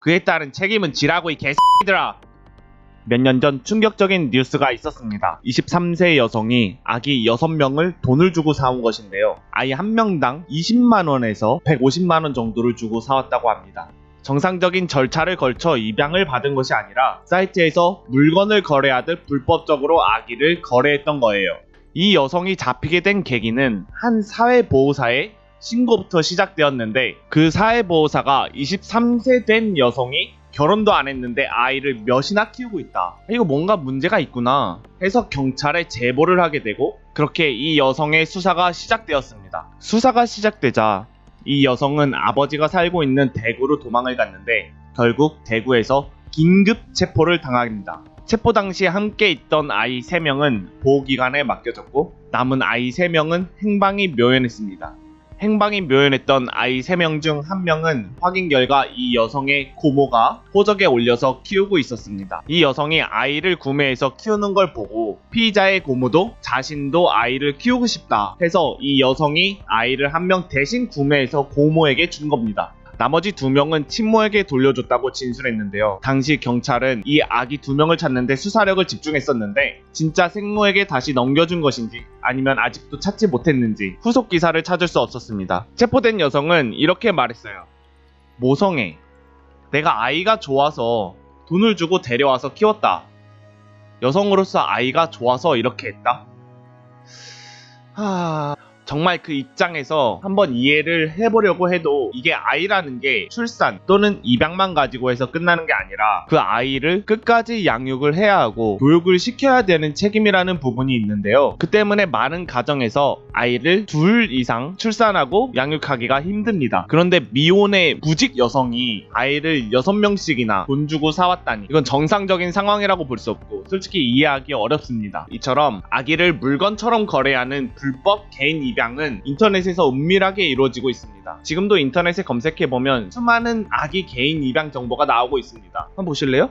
그에 따른 책임은 지라고 이 개새끼들아. 몇 년 전 충격적인 뉴스가 있었습니다. 23세 여성이 아기 6명을 돈을 주고 사온 것인데요. 아이 한 명당 20만원에서 150만원 정도를 주고 사왔다고 합니다. 정상적인 절차를 걸쳐 입양을 받은 것이 아니라 사이트에서 물건을 거래하듯 불법적으로 아기를 거래했던 거예요. 이 여성이 잡히게 된 계기는 한 사회보호사의 신고부터 시작되었는데 그 사회보호사가 23세 된 여성이 결혼도 안 했는데 아이를 몇이나 키우고 있다. 이거 뭔가 문제가 있구나 해서 경찰에 제보를 하게 되고 그렇게 이 여성의 수사가 시작되었습니다. 수사가 시작되자 이 여성은 아버지가 살고 있는 대구로 도망을 갔는데 결국 대구에서 긴급 체포를 당합니다. 체포 당시 함께 있던 아이 3명은 보호기관에 맡겨졌고 남은 아이 3명은 행방이 묘연했습니다. 행방이 묘연했던 아이 3명 중 1명은 확인 결과 이 여성의 고모가 호적에 올려서 키우고 있었습니다. 이 여성이 아이를 구매해서 키우는 걸 보고 피의자의 고모도 자신도 아이를 키우고 싶다 해서 이 여성이 아이를 한 명 대신 구매해서 고모에게 준 겁니다. 나머지 두 명은 친모에게 돌려줬다고 진술했는데요. 당시 경찰은 이 아기 두 명을 찾는데 수사력을 집중했었는데 진짜 생모에게 다시 넘겨준 것인지 아니면 아직도 찾지 못했는지 후속 기사를 찾을 수 없었습니다. 체포된 여성은 이렇게 말했어요. 모성애. 내가 아이가 좋아서 돈을 주고 데려와서 키웠다. 여성으로서 아이가 좋아서 이렇게 했다. 하... 정말 그 입장에서 한번 이해를 해보려고 해도 이게 아이라는 게 출산 또는 입양만 가지고 해서 끝나는 게 아니라 그 아이를 끝까지 양육을 해야 하고 교육을 시켜야 되는 책임이라는 부분이 있는데요. 그 때문에 많은 가정에서 아이를 둘 이상 출산하고 양육하기가 힘듭니다. 그런데 미혼의 구직 여성이 아이를 6명씩이나 돈 주고 사왔다니 이건 정상적인 상황이라고 볼 수 없고 솔직히 이해하기 어렵습니다. 이처럼 아기를 물건처럼 거래하는 불법 개인 입양 은 인터넷에서 은밀하게 이루어지고 있습니다. 지금도 인터넷에 검색해보면 수많은 아기 개인 입양 정보가 나오고 있습니다. 한번 보실래요?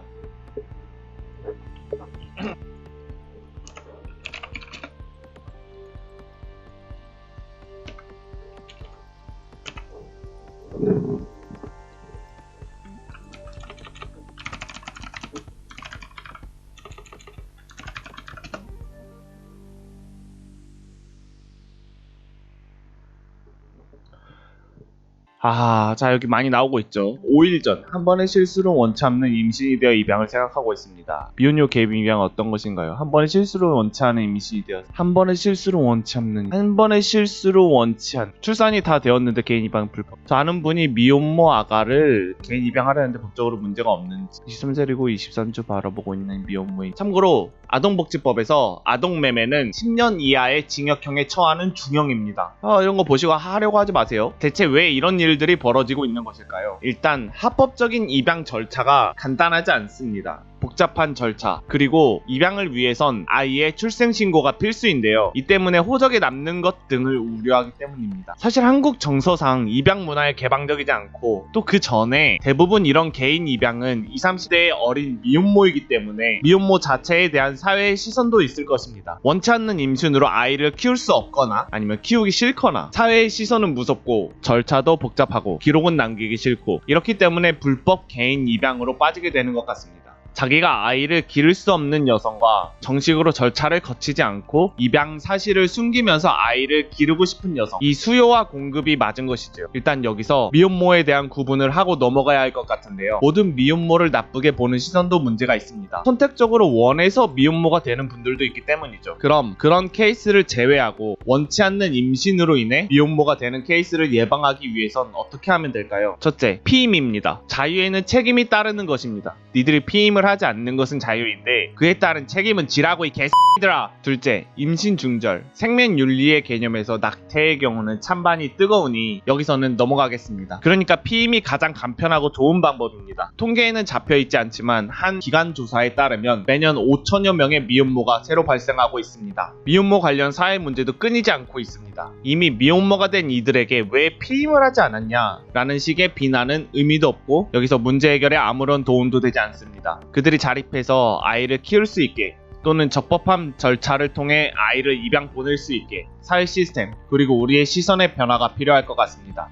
아, 자, 여기 많이 나오고 있죠. 5일 전, 한 번의 실수로 원치 않는 임신이 되어 입양을 생각하고 있습니다. 미혼요 개입 입양 어떤 것인가요? 한 번의 실수로 원치 않은 임신이 되어, 한 번의 실수로 원치 않는, 한 번의 실수로 원치 않, 출산이 다 되었는데 개인 입양 불법. 저 아는 분이 미혼모 아가를 개인 입양하려는데 법적으로 문제가 없는지, 23세이고 23주 바라보고 있는 미혼모인. 참고로, 아동복지법에서 아동매매는 10년 이하의 징역형에 처하는 중형입니다. 아, 이런 거 보시고 하려고 하지 마세요. 대체 왜 이런 일 들이 벌어지고 있는 것일까요? 일단 합법적인 입양 절차가 간단하지 않습니다. 복잡한 절차 그리고 입양을 위해선 아이의 출생 신고가 필수인데요. 이 때문에 호적에 남는 것 등을 우려하기 때문입니다. 사실 한국 정서상 입양 문화에 개방적이지 않고 또 그 전에 대부분 이런 개인 입양은 20, 30대의 어린 미혼모이기 때문에 미혼모 자체에 대한 사회의 시선도 있을 것입니다. 원치 않는 임신으로 아이를 키울 수 없거나 아니면 키우기 싫거나 사회의 시선은 무섭고 절차도 복잡하고 기록은 남기기 싫고 이렇기 때문에 불법 개인 입양으로 빠지게 되는 것 같습니다. 자기가 아이를 기를 수 없는 여성과 정식으로 절차를 거치지 않고 입양 사실을 숨기면서 아이를 기르고 싶은 여성. 이 수요와 공급이 맞은 것이죠. 일단 여기서 미혼모에 대한 구분을 하고 넘어가야 할 것 같은데요. 모든 미혼모를 나쁘게 보는 시선도 문제가 있습니다. 선택적으로 원해서 미혼모가 되는 분들도 있기 때문이죠. 그럼 그런 케이스를 제외하고 원치 않는 임신으로 인해 미혼모가 되는 케이스를 예방하기 위해선 어떻게 하면 될까요? 첫째 피임입니다. 자유에는 책임이 따르는 것입니다. 니들이 피임을 하지 않는 것은 자유인데 그에 따른 책임은 지라고 이 개새들아. 둘째 임신 중절. 생명 윤리의 개념에서 낙태의 경우는 찬반이 뜨거우니 여기서는 넘어가겠습니다. 그러니까 피임이 가장 간편하고 좋은 방법입니다. 통계에는 잡혀있지 않지만 한 기관 조사에 따르면 매년 5천여 명의 미혼모가 새로 발생하고 있습니다. 미혼모 관련 사회 문제도 끊이지 않고 있습니다. 이미 미혼모가 된 이들에게 왜 피임을 하지 않았냐 라는 식의 비난은 의미도 없고 여기서 문제 해결에 아무런 도움도 되지 않습니다 그들이 자립해서 아이를 키울 수 있게 또는 적법한 절차를 통해 아이를 입양 보낼 수 있게 사회 시스템 그리고 우리의 시선의 변화가 필요할 것 같습니다.